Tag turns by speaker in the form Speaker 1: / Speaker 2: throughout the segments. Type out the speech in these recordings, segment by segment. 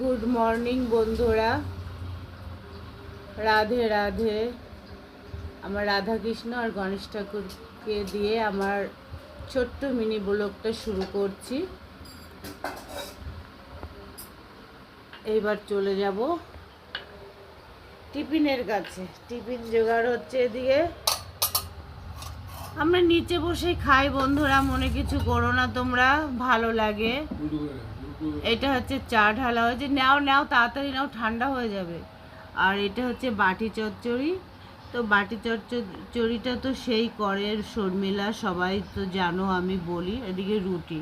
Speaker 1: Good morning, বন্ধুরা। রাধে রাধে। আমার রাধাকৃষ্ণ আর গণেশ ঠাকুরকে দিয়ে আমার ছোট্ট মিনি ব্লগটা শুরু করছি। এইবার চলে যাব টিফিনের কাছে। টিফিন জোগাড় হচ্ছে এদিকে। আমরা নিচে বসে খাই, বন্ধুরা। মনে কিছু করো না তোমরা, ভালো লাগে। এটা হচ্ছে চা ঢালা হয়েছে। নাও নাও, তাড়াতাড়ি নাও, ঠান্ডা হয়ে যাবে। আর এটা হচ্ছে বাটি চচ্চড়ি। তো বাটি চচ্চড়িটা তো সেই করে শর্মিলা, সবাই তো জানো, আমি বলি, এদিকে রুটি।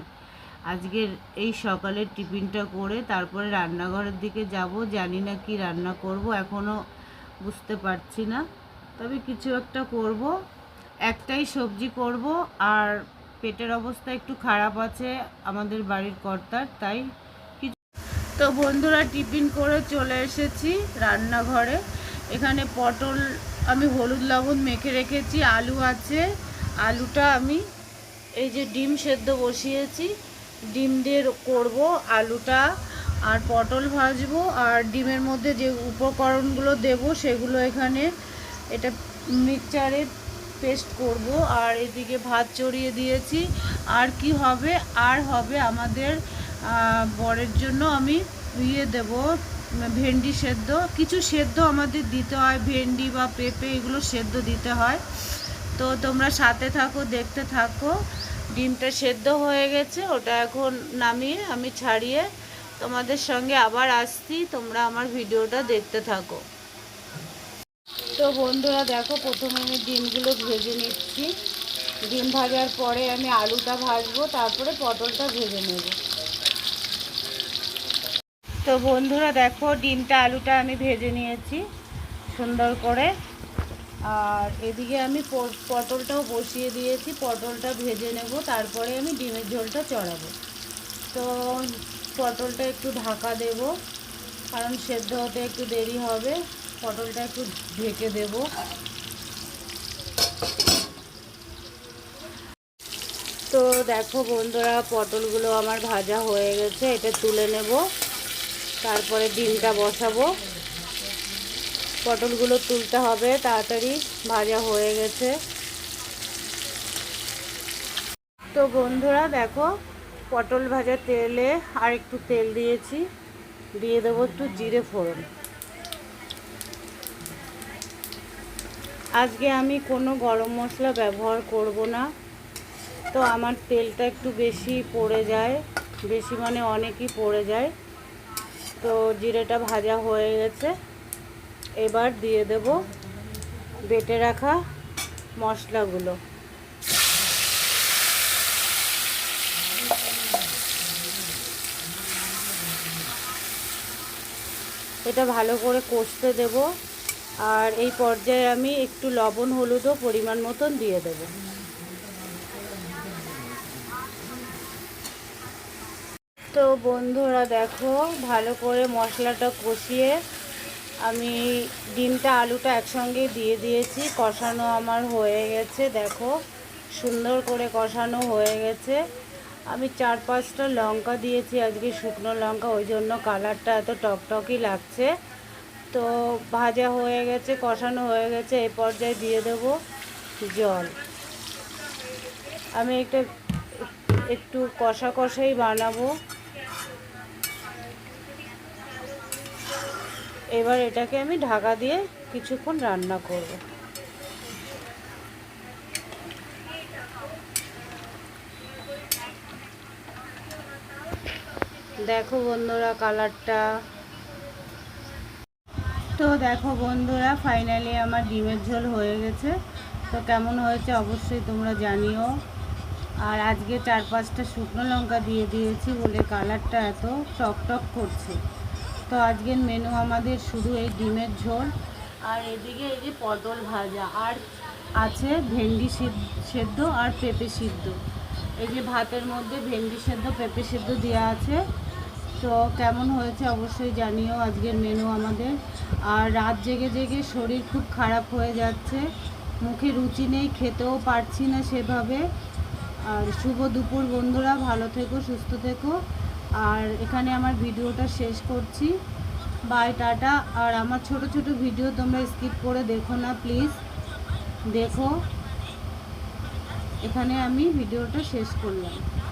Speaker 1: আজকের এই সকালের টিফিনটা করে তারপরে রান্নাঘরের দিকে যাব। জানি না কি রান্না করব এখনও বুঝতে পারছি না। তবে কিছু একটা করব, একটাই সবজি করব, আর পেটের অবস্থা একটু খারাপ আছে, আমাদের বাড়ির কর্তার, তাই তো বন্ধুরা, টিফিন করে চলে এসেছি রান্নাঘরে। এখানে পটল আমি হলুদ লবণ মেখে রেখেছি, আলু আছে। আলুটা আমি এই যে ডিম সেদ্ধ বসিয়েছি। ডিম দিয়ে করব আলুটা, আর পটল ভাজবো, আর ডিমের মধ্যে যে উপকরণগুলো দেব সেগুলো এখানে এটা মিক্সচারে পেস্ট করব আর এদিকে ভাত চড়িয়ে দিয়েছি। আর কি হবে? আর হবে আমাদের বরের জন্য আমি ইয়ে দেব, ভেন্ডি সেদ্ধ। কিছু সেদ্ধ আমাদের দিতে হয়, ভেন্ডি বা পেঁপে এগুলো সেদ্ধ দিতে হয়। তো তোমরা সাথে থাকো, দেখতে থাকো। ডিমটা সেদ্ধ হয়ে গেছে, ওটা এখন নামিয়ে আমি ছাড়িয়ে তোমাদের সঙ্গে আবার আসছি। তোমরা আমার ভিডিওটা দেখতে থাকো। তো বন্ধুরা দেখো, প্রথমে আমি ডিমগুলো ভেজে নিচ্ছি। ডিম ভাজার পরে আমি আলুটা ভাজবো, তারপরে পটলটা ভেজে নেব। তো বন্ধুরা দেখো, ডিমটা, আলুটা আমি ভেজে নিয়েছি সুন্দর করে। আর এদিকে আমি পটলটাও বসিয়ে দিয়েছি, পটলটা ভেজে নেব, তারপরে আমি ডিমের ঝোলটা চড়াবো। তো পটলটা একটু ঢাকা দেব, কারণ সেদ্ধ হতে একটু দেরি হবে। পটলটা একটু ঢেকে দেব। তো দেখো বন্ধুরা, পটলগুলো আমার ভাজা হয়ে গেছে, এটা তুলে নেব। তারপরে ডিমটা বসাবো। পটলগুলো তুলতে হবে, তাড়াতাড়ি ভাজা হয়ে গেছে। তো বন্ধুরা, দেখো, পটল ভাজা তেলে আর একটু তেল দিয়েছি। দিয়ে দেবো একটু জিরে ফোড়ন। আজকে আমি কোনো গরম মশলা ব্যবহার করব না। তো আমার তেলটা একটু বেশি পড়ে যায়, বেশি মানে অনেকই পড়ে যায়। তো জিরেটা ভাজা হয়ে গেছে। এবার দিয়ে দেব বেটে রাখা মশলাগুলো। এটা ভালো করে কষতে দেব। আর এই পর্যায়ে আমি একটু লবণ, হলুদও পরিমাণ মতন দিয়ে দেব। তো বন্ধুরা, দেখো, ভালো করে মশলাটা কষিয়ে আমি ডিমটা, আলুটা একসঙ্গে দিয়ে দিয়েছি। কষানো আমার হয়ে গেছে, দেখো, সুন্দর করে কষানো হয়ে গেছে। আমি চার পাঁচটা লঙ্কা দিয়েছি, আজকে শুকনো লঙ্কা, ওই জন্য কালারটা এত টকটকই লাগছে। তো ভাজা হয়ে গেছে, কষানো হয়ে গেছে এই পর্যায়ে দিয়ে দেব জল। আমি একটা একটু কষা কষাই বানাবো। এবার এটাকে আমি ঢাকা দিয়ে কিছুক্ষণ রান্না করব। দেখো বন্ধুরা, কালারটা তো দেখো বন্ধুরা ফাইনালি আমার ডিমের ঝোল হয়ে গেছে। তো কেমন হয়েছে অবশ্যই তোমরা জানিও। আর আজকে চার পাঁচটা শুকনো লঙ্কা দিয়ে দিয়েছি বলে কালারটা এত টক টক করছে। তো আজকের মেনু আমাদের শুধু এই ডিমের ঝোল। আর এদিকে এই যে পটল ভাজা, আর আছে ভেন্ডি সেদ্ধ আর পেঁপে সিদ্ধ। এই যে ভাতের মধ্যে ভেন্ডি সেদ্ধ, পেঁপে সেদ্ধ দেওয়া আছে। তো কেমন হয়েছে অবশ্যই জানিও আজকের মেনু আমাদের। আর রাত জেগে জেগে শরীর খুব খারাপ হয়ে যাচ্ছে। মুখে রুচি নেই, খেতেও পারছি না সেভাবে। আর শুভ দুপুর বন্ধুরা, ভালো থেকো, সুস্থ থেকো। আর এখানে আমার ভিডিওটা শেষ করছি। By, tata. আর আমার ছোট ছোট ভিডিও তোমরা স্কিপ করে দেখো না, প্লিজ। দেখো। এখানে আমি ভিডিওটা শেষ করলাম।